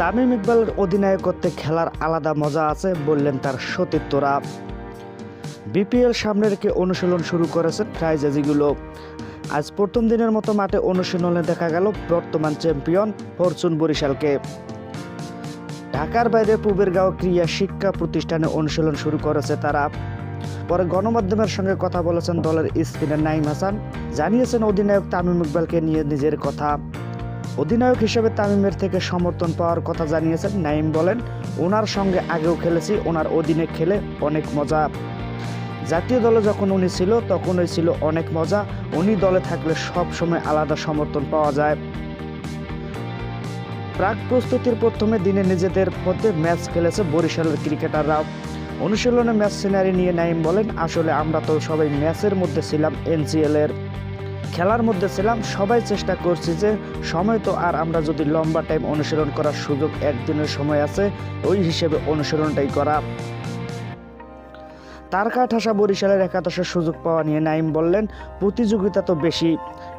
তামিম ইকবালের অধিনায়কত্বে খেলার আলাদা মজা আছে বললেন তার সতীর্থরা। বিপিএল সামনে রেখে অনুশীলন শুরু করেছেন ফ্রাইজাজিগুলো আজ প্রথম দিনের মতো মাঠে অনুশীলনে দেখা গেল বর্তমান চ্যাম্পিয়ন ফরচুন বরিশালকে। ঢাকার বাইরে পূবের গাঁও ক্রিয়া শিক্ষা প্রতিষ্ঠানে অনুশীলন শুরু করেছে তারা। পরে গণমাধ্যমের সঙ্গে কথা বলেছেন দলের স্পিনার নাইম হাসান। জানিয়েছেন অধিনায়ক তামিম ইকবালকে নিয়ে নিজের কথা। অধিনায়ক হিসেবে তামিমের থেকে সমর্থন পাওয়ার কথা জানিয়েছেন নাইম বলেন, ওনার সঙ্গে আগেও খেলেছি, ওনার অধীনে খেলে অনেক মজা। জাতীয় দলে যখন উনি ছিল, তখনই ছিল অনেক মজা। উনি দলে থাকলে সব সময় আলাদা সমর্থন পাওয়া যায়। প্রাক প্রস্তুতির প্রথমে দিনে নিজেদের মধ্যে ম্যাচ খেলেছে বরিশালের ক্রিকেটাররা অনুশীলনে ম্যাচ সিনারি নিয়ে নাইম বলেন, আসলে আমরা তো সবাই ম্যাচের মধ্যে ছিলাম এনসিএল এর খেলার মধ্যে ছিলাম, সবাই চেষ্টা করছি যে সময় তো আর আমরা যদি লম্বা টাইম অনুশীলন করার সুযোগ একদিনের সময় আছে, ওই হিসেবে অনুশীলনটাই করা। তারকা ঠাসা বরিশালের একাদশের সুযোগ পাওয়া নিয়ে নাইম বললেন, প্রতিযোগিতা তো বেশি,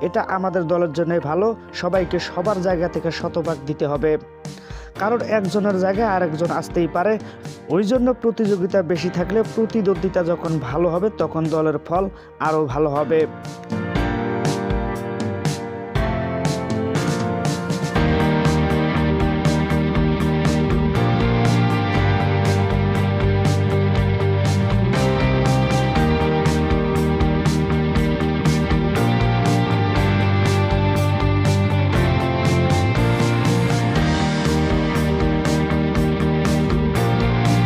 এটা আমাদের দলের জন্যই ভালো, সবাইকে সবার জায়গা থেকে শতভাগ দিতে হবে। কারণ একজনের জায়গায় আরেকজন আসতেই পারে, ওই জন্য প্রতিযোগিতা বেশি থাকলে প্রতিদ্বন্দ্বিতা যখন ভালো হবে, তখন দলের ফল আরও ভালো হবে।